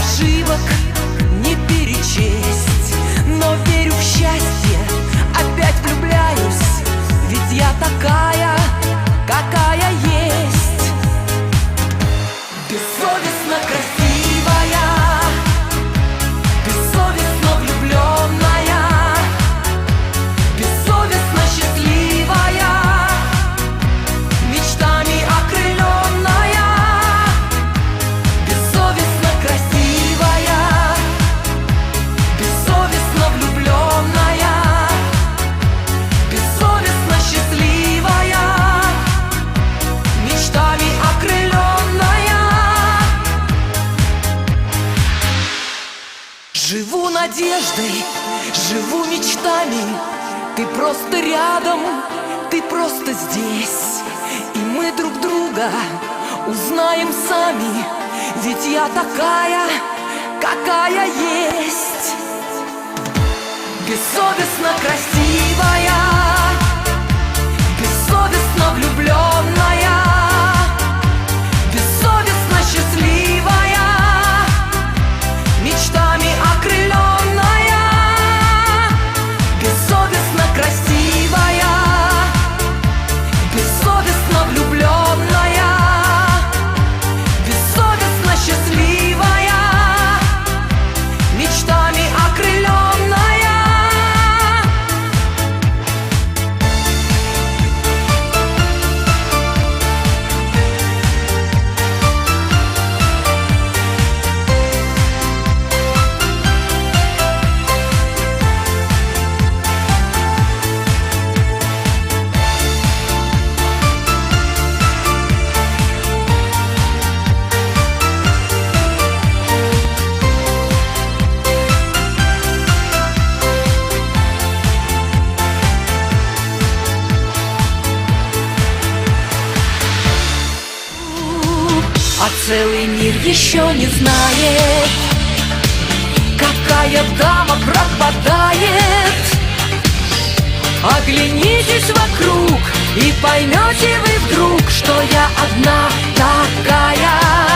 ошибок не перечесть Но верю в счастье, опять влюбляюсь Ведь я такая, какая есть. Бессовестная надеждой, живу мечтами. Ты просто рядом, ты просто здесь. И мы друг друга узнаем сами. Ведь я такая, какая есть. Бессовестно красивая А целый мир еще не знает Какая дама пропадает. Оглянитесь вокруг И поймете вы вдруг Что я одна такая